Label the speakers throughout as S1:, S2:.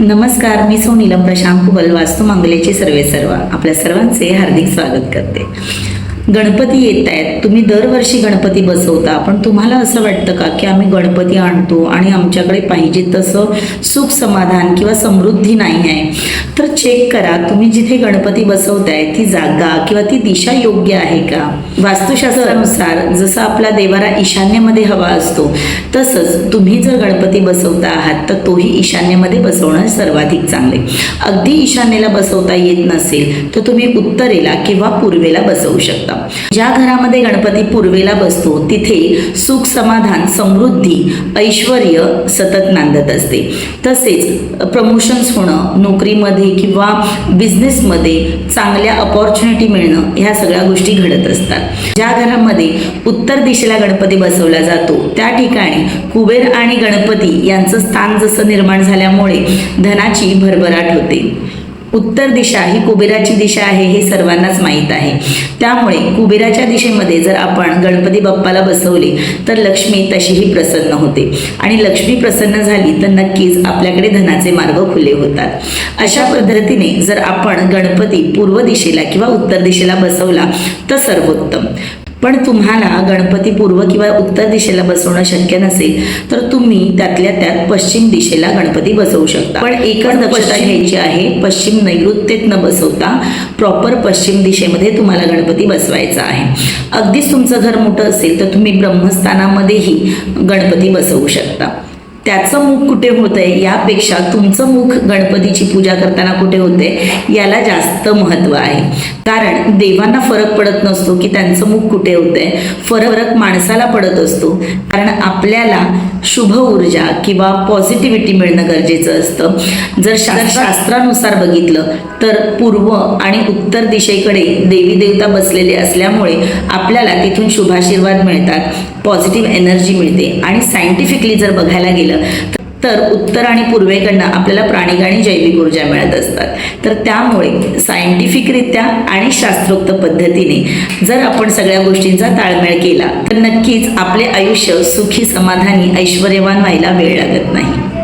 S1: नमस्कार मी सोनीलम प्रशांत कुबल वास्तू मंगलेचे सर्वे सर्व. आपल्या सर्वांचे हार्दिक स्वागत करते. गणपती येत आहेत तुम्ही दरवर्षी गणपती बसवता. पण तुम्हाला असं वाटतं का की आम्ही गणपती आणतो आणि आमच्याकडे पाहिजे तसं सुख समाधान किंवा समृद्धी नाही आहे? तर चेक करा तुम्ही जिथे गणपती बसवताय ती जागा किंवा ती दिशा योग्य आहे का? वास्तुशास्त्रानुसार जसं आपला देवारा ईशान्येमध्ये हवा असतो तसंच तुम्ही जर गणपती बसवता आहात तर तोही ईशान्येमध्ये बसवणं सर्वाधिक चांगले. अगदी ईशान्येला बसवता येत नसेल तर तुम्ही उत्तरेला किंवा पूर्वेला बसवू शकता. ज्या घरामध्ये गणपती पूर्वेला बसतो तिथे सुख समाधान समृद्धी ऐश्वर सतत नांदत असते. तसेच प्रमोशन्स होणं नोकरीमध्ये किंवा बिझनेसमध्ये चांगल्या अपॉर्च्युनिटी मिळणं ह्या सगळ्या गोष्टी घडत असतात. ज्या घरामध्ये उत्तर दिशेला गणपती बसवला जातो त्या ठिकाणी कुबेर आणि गणपती यांचं स्थान जसं निर्माण झाल्यामुळे धनाची भरभराट होते. उत्तर दिशा ही कुबेराची दिशा आहे हे सर्वांनाच माहीत आहे. त्यामुळे कुबेराच्या दिशेमध्ये जर आपण गणपती बाप्पाला बसवले तर लक्ष्मी तशीही प्रसन्न होते. आणि लक्ष्मी प्रसन्न झाली तर नक्कीच आपल्याकडे धनाचे मार्ग खुले होतात. अशा पद्धतीने जर आपण गणपती पूर्व दिशेला किंवा उत्तर दिशेला बसवला तर सर्वोत्तम. पण तुम्हाला गणपती पूर्व किंवा उत्तर दिशेला बसवणं शक्य नसेल तर तुम्ही त्यातल्या त्यात पश्चिम दिशेला गणपती बसवू शकता. पण एकच दक्षता घ्यायची आहे पश्चिम नैऋत्येत न बसवता प्रॉपर पश्चिम दिशेमध्ये तुम्हाला गणपती बसवायचा आहे. अगदीच तुमचं घर मोठं असेल तर तुम्ही ब्रह्मस्थानामध्येही गणपती बसवू शकता. त्याचं मुख कुठे होतंय यापेक्षा तुमचं मुख गणपतीची पूजा करताना कुठे होते याला जास्त महत्त्व आहे. कारण देवांना फरक पडत नसतो की त्यांचं मुख कुठे होतंय. फरक माणसाला पडत असतो. कारण आपल्याला शुभ ऊर्जा किंवा पॉझिटिव्हिटी मिळणं गरजेचं असतं. जर शास्त्रानुसार बघितलं तर पूर्व आणि उत्तर दिशेकडे देवी देवता बसलेले असल्यामुळे आपल्याला तिथून शुभाशीर्वाद मिळतात पॉझिटिव्ह एनर्जी मिळते. आणि सायंटिफिकली जर बघायला गेलं तर उत्तर आणि पूर्वेकडनं आपल्याला प्राणिक आणि जैविक ऊर्जा मिळत असतात. तर त्यामुळे सायंटिफिकरित्या आणि शास्त्रोक्त पद्धतीने जर आपण सगळ्या गोष्टींचा ताळमेळ केला तर नक्कीच आपले आयुष्य सुखी समाधानी ऐश्वर्यवान व्हायला वेळ लागत नाही.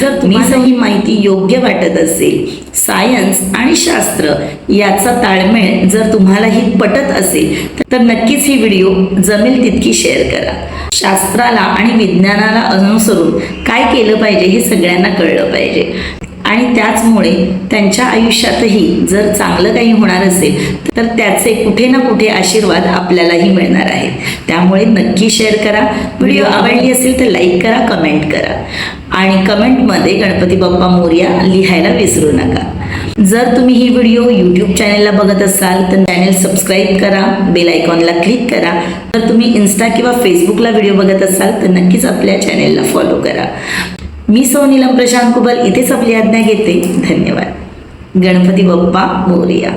S1: जर तुम्हाला ही माहिती योग्य वाटत असेल सायन्स आणि शास्त्र याचा ताळमेळ जर तुम्हालाही पटत असेल तर नक्कीच ही व्हिडिओ जमेल तितकी शेअर करा. शास्त्राला आणि विज्ञानाला अनुसरून काय केलं पाहिजे हे सगळ्यांना कळलं पाहिजे. आणि त्याचमुळे त्यांच्या आयुष्यातही जर चांगलं काही होणार असेल तर त्याचे कुठे ना कुठे आशीर्वाद आपल्यालाही मिळणार आहेत. त्यामुळे नक्की शेअर करा. व्हिडिओ आवडली असेल तर लाईक करा कमेंट करा. आणि कमेंटमध्ये गणपती बाप्पा मोर्या लिहायला विसरू नका. जर तुम्ही ही व्हिडिओ यूट्यूब चॅनेलला बघत असाल तर चॅनेल सबस्क्राईब करा बेल आयकॉनला क्लिक करा. तर तुम्ही इन्स्टा किंवा फेसबुकला व्हिडिओ बघत असाल तर नक्कीच आपल्या चॅनेलला फॉलो करा. मी सौ नीलम प्रशांत कुबल इथेच आपली आज्ञा घेते. धन्यवाद. गणपती बाप्पा मोरिया.